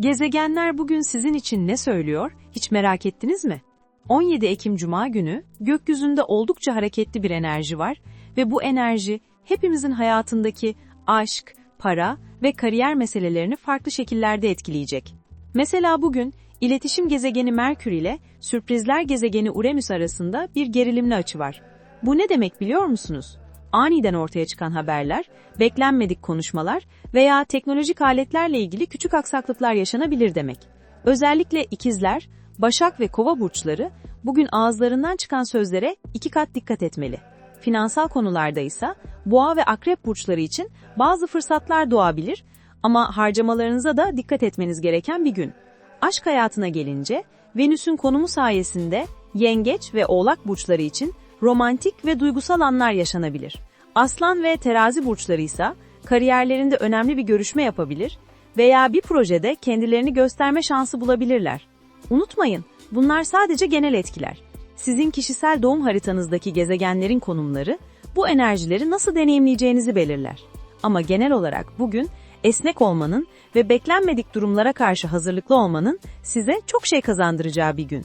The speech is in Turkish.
Gezegenler bugün sizin için ne söylüyor? Hiç merak ettiniz mi? 17 Ekim Cuma günü gökyüzünde oldukça hareketli bir enerji var ve bu enerji hepimizin hayatındaki aşk, para ve kariyer meselelerini farklı şekillerde etkileyecek. Mesela bugün iletişim gezegeni Merkür ile sürprizler gezegeni Uranüs arasında bir gerilimli açı var. Bu ne demek biliyor musunuz? Aniden ortaya çıkan haberler, beklenmedik konuşmalar veya teknolojik aletlerle ilgili küçük aksaklıklar yaşanabilir demek. Özellikle ikizler, başak ve kova burçları bugün ağızlarından çıkan sözlere iki kat dikkat etmeli. Finansal konularda ise boğa ve akrep burçları için bazı fırsatlar doğabilir ama harcamalarınıza da dikkat etmeniz gereken bir gün. Aşk hayatına gelince Venüs'ün konumu sayesinde yengeç ve oğlak burçları için romantik ve duygusal anlar yaşanabilir. Aslan ve terazi burçları ise kariyerlerinde önemli bir görüşme yapabilir veya bir projede kendilerini gösterme şansı bulabilirler. Unutmayın, bunlar sadece genel etkiler. Sizin kişisel doğum haritanızdaki gezegenlerin konumları bu enerjileri nasıl deneyimleyeceğinizi belirler. Ama genel olarak bugün esnek olmanın ve beklenmedik durumlara karşı hazırlıklı olmanın size çok şey kazandıracağı bir gün.